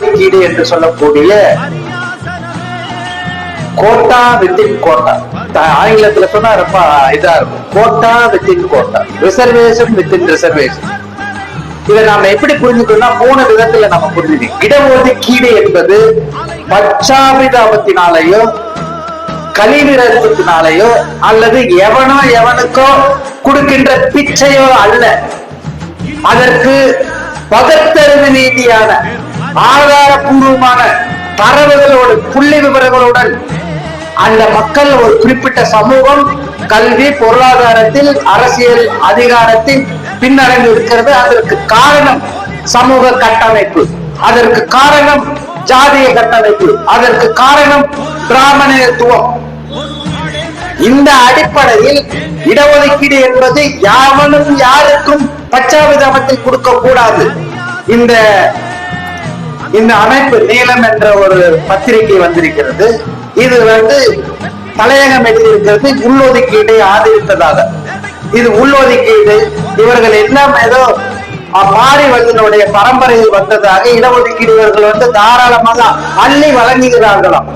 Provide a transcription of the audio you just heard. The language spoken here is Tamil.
ஒதுக்கீடு என்று சொல்லக்கூடிய கோட்டா வித்தின் கோட்டா. ஆங்கிலத்துல சொன்னா ரொம்ப இதா இருக்கும். Quota within quota. Reservation within reservation இதை நாம எப்படி புரிஞ்சுக்கணும்னா மூணு விதத்துல நம்ம புரிஞ்சுக்கணும். இடஒதுக்கீடு என்பது பச்சாபிதாபத்தினாலேயோ கலிவிரத்தினாலேயோ அல்லது எவனோ எவனுக்கோ கொடுக்கின்ற பிச்சையோ அல்ல. அதற்கு பகுத்தறிவு ரீதியான ஆதாரபூர்வமான தரவுகளோடு புள்ளி விவரங்களுடன் அந்த மக்கள் ஒரு குறிப்பிட்ட சமூகம் கல்வி பொருளாதாரத்தில் அரசியல் அதிகாரத்தில் பின்னடைந்து இருக்கிறது. அதற்கு காரணம் சமூக கட்டமைப்பு. அதற்கு காரணம் ஜாதிய கட்டமைப்பு. அதற்கு காரணம் பிராமணத்துவம். இந்த அடிப்படையில் இடஒதுக்கீடு என்பது யாவனும் யாருக்கும் பச்சாவிதமத்தில் கொடுக்க கூடாது. இந்த இந்த அமைப்பு நீளம் என்ற ஒரு பத்திரிகை வந்திருக்கிறது. இது வந்து தலையகம் எழுதியிருக்கிறது. உள்ளொதுக்கீட்டை ஆதரித்ததாக. இது உள்ளொதுக்கீடு. இவர்கள் எல்லாம் ஏதோ அஹ், பாரி வந்தனுடைய பரம்பரையில் வந்ததாக இடஒதுக்கீடு இவர்கள் வந்து தாராளமாக அள்ளி வழங்குகிறார்களாம்.